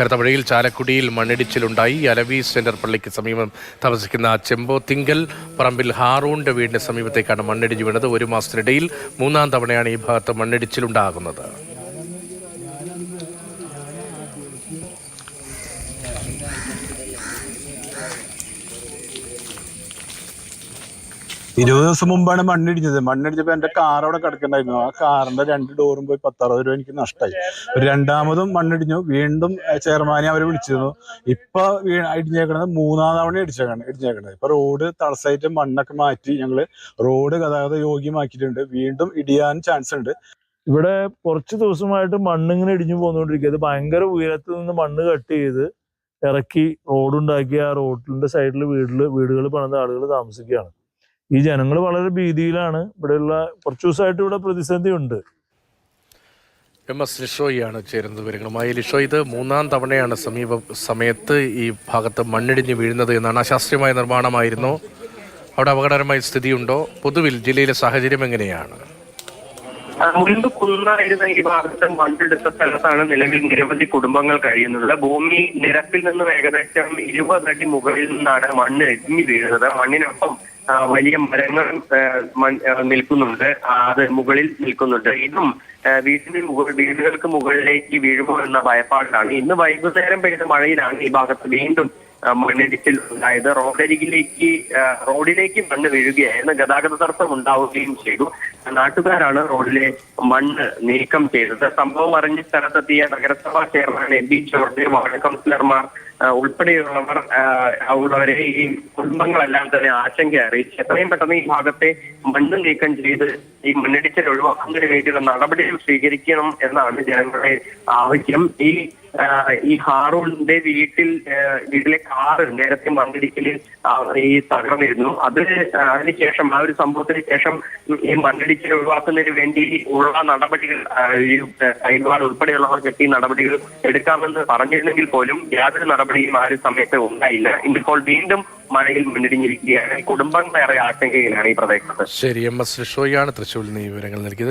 കരുത്തമഴയിൽ ചാലക്കുടിയിൽ മണ്ണിടിച്ചിലുണ്ടായി. അലവി സെന്റർ പള്ളിക്ക് സമീപം താമസിക്കുന്ന ചെമ്പോ തിങ്കൽ പറമ്പിൽ ഹാറൂണിന്റെ വീടിന് സമീപത്തേക്കാണ് മണ്ണിടിഞ്ഞു വീണത്. ഒരു മാസത്തിനിടയിൽ മൂന്നാം തവണയാണ് ഈ ഭാഗത്ത് മണ്ണിടിച്ചിലുണ്ടാകുന്നത്. ഇരുപത് ദിവസം മുമ്പാണ് മണ്ണിടിഞ്ഞത്. മണ്ണിടിഞ്ഞപ്പോ എന്റെ കാർ അവിടെ കിടക്കണ്ടായിരുന്നു ആ കാറിന്റെ രണ്ട് ഡോറും പോയി പത്തറുപത് രൂപ എനിക്ക് നഷ്ടമായി ഒരു രണ്ടാമതും മണ്ണിടിഞ്ഞു. വീണ്ടും ചെയർമാനെ അവർ വിളിച്ചിരുന്നു. ഇപ്പൊ ഇടിഞ്ഞേക്കണത് മൂന്നാം തവണ ഇടിച്ചേക്കണം ഇടിഞ്ഞേക്കണത്. ഇപ്പൊ റോഡ് തടസ്സമായിട്ട് മണ്ണൊക്കെ മാറ്റി ഞങ്ങൾ റോഡ് ഗതാഗത യോഗ്യമാക്കിയിട്ടുണ്ട്. വീണ്ടും ഇടിയാൻ ചാൻസ് ഉണ്ട്. ഇവിടെ കുറച്ച് ദിവസമായിട്ട് മണ്ണിങ്ങനെ ഇടിഞ്ഞു പോന്നുകൊണ്ടിരിക്കുക. ഭയങ്കര ഉയരത്തിൽ നിന്ന് മണ്ണ് കട്ട് ചെയ്ത് ഇറക്കി റോഡുണ്ടാക്കി ആ റോഡിന്റെ സൈഡിൽ വീട്ടിൽ വീടുകൾ പണിത ആളുകൾ താമസിക്കുകയാണ്. ഈ ജനങ്ങൾ വളരെ ഭീതിയിലാണ്. ഇവിടെയുള്ള കുറച്ച് ദിവസമായിട്ട് ഇവിടെ പ്രതിസന്ധി ഉണ്ട് എം എസ് ലിഷോയാണ് ചേരുന്നത് വിവരങ്ങളുമായി. ലിഷോ ഇത് മൂന്നാം തവണയാണ് സമീപ സമയത്ത് ഈ ഭാഗത്ത് മണ്ണിടിഞ്ഞ് വീഴുന്നത് എന്നാണ് അശാസ്ത്രീയമായ നിർമ്മാണമായിരുന്നു. അവിടെ അപകടകരമായ സ്ഥിതിയുണ്ടോ? പൊതുവിൽ ജില്ലയിലെ സാഹചര്യം എങ്ങനെയാണ്? മുൻപ് കുന്നായിരുന്ന ഈ ഭാഗത്ത് മണ്ണെടുത്ത സ്ഥലത്താണ് നിലവിൽ നിരവധി കുടുംബങ്ങൾ കഴിയുന്നത്. ഭൂമി നിരപ്പിൽ നിന്ന് ഏകദേശം ഇരുപതടി മുകളിൽ നിന്നാണ് മണ്ണ് ഇടിഞ്ഞു വീഴുന്നത്. മണ്ണിനൊപ്പം വലിയ മരങ്ങൾ നിൽക്കുന്നുണ്ട്. അത് മുകളിൽ നിൽക്കുന്നുണ്ട്. ഇതും വീടിന് മുകൾ വീടുകൾക്ക് മുകളിലേക്ക് വീഴുമോ എന്ന ഭയപ്പാടിലാണ്. ഇന്ന് വൈകുന്നേരം പെയ്ത മഴയിലാണ് ഈ ഭാഗത്ത് വീണ്ടും മണ്ണിടിച്ചിൽ ഉണ്ടായത്. റോഡരികിലേക്ക് റോഡിലേക്ക് മണ്ണ് വീഴുകയായിരുന്നു. ഗതാഗത തടസ്സം ഉണ്ടാവുകയും ചെയ്തു. നാട്ടുകാരാണ് റോഡിലെ മണ്ണ് നീക്കം ചെയ്തത്. സംഭവം അറിഞ്ഞ സ്ഥലത്തെത്തിയ നഗരസഭാ chairman M P George ward കൗൺസിലർമാർ ഉൾപ്പെടെയുള്ളവർ ഉള്ളവരെ ഈ കുടുംബങ്ങളെല്ലാം തന്നെ ആശങ്ക അറിയിച്ചു. എത്രയും പെട്ടെന്ന് ഈ ഭാഗത്തെ മണ്ണ് നീക്കം ചെയ്ത് ഈ മണ്ണിടിച്ചിൽ ഒഴിവാക്കുന്നതിന് വേണ്ടിയുള്ള നടപടികൾ സ്വീകരിക്കണം എന്നാണ് ജനങ്ങളുടെ ആവശ്യം. ഈ ഈ ഹാറൂണിന്റെ വീട്ടിൽ വീട്ടിലെ കാറ് നേരത്തെ മണ്ണിടിക്കലിൽ ആ, ഈ തകർന്നിരുന്നു. അത് അതിനുശേഷം ആ ഒരു സംഭവത്തിന് ശേഷം ഈ മണ്ണിടിച്ചിൽ ഒഴിവാക്കുന്നതിന് വേണ്ടി ഉള്ള നടപടികൾ ഈ സൈൻവാൾ ഉൾപ്പെടെയുള്ളവർക്കൊക്കെ ഈ നടപടികൾ എടുക്കാമെന്ന് പറഞ്ഞിരുന്നെങ്കിൽ പോലും യാതൊരു നടപടിയും ആ ഒരു സമയത്ത് ഉണ്ടായില്ല. ഇന്നിപ്പോൾ വീണ്ടും മഴയിൽ മുന്നിടിഞ്ഞിരിക്കുകയാണ് കുടുംബങ്ങളേറെ ആശങ്കയിലാണ് ഈ പ്രദേശത്ത്. ശരി എം എസ് ലിഷോയാണ് തൃശ്ശൂരിൽ നിന്ന് വിവരങ്ങൾ നൽകിയത്.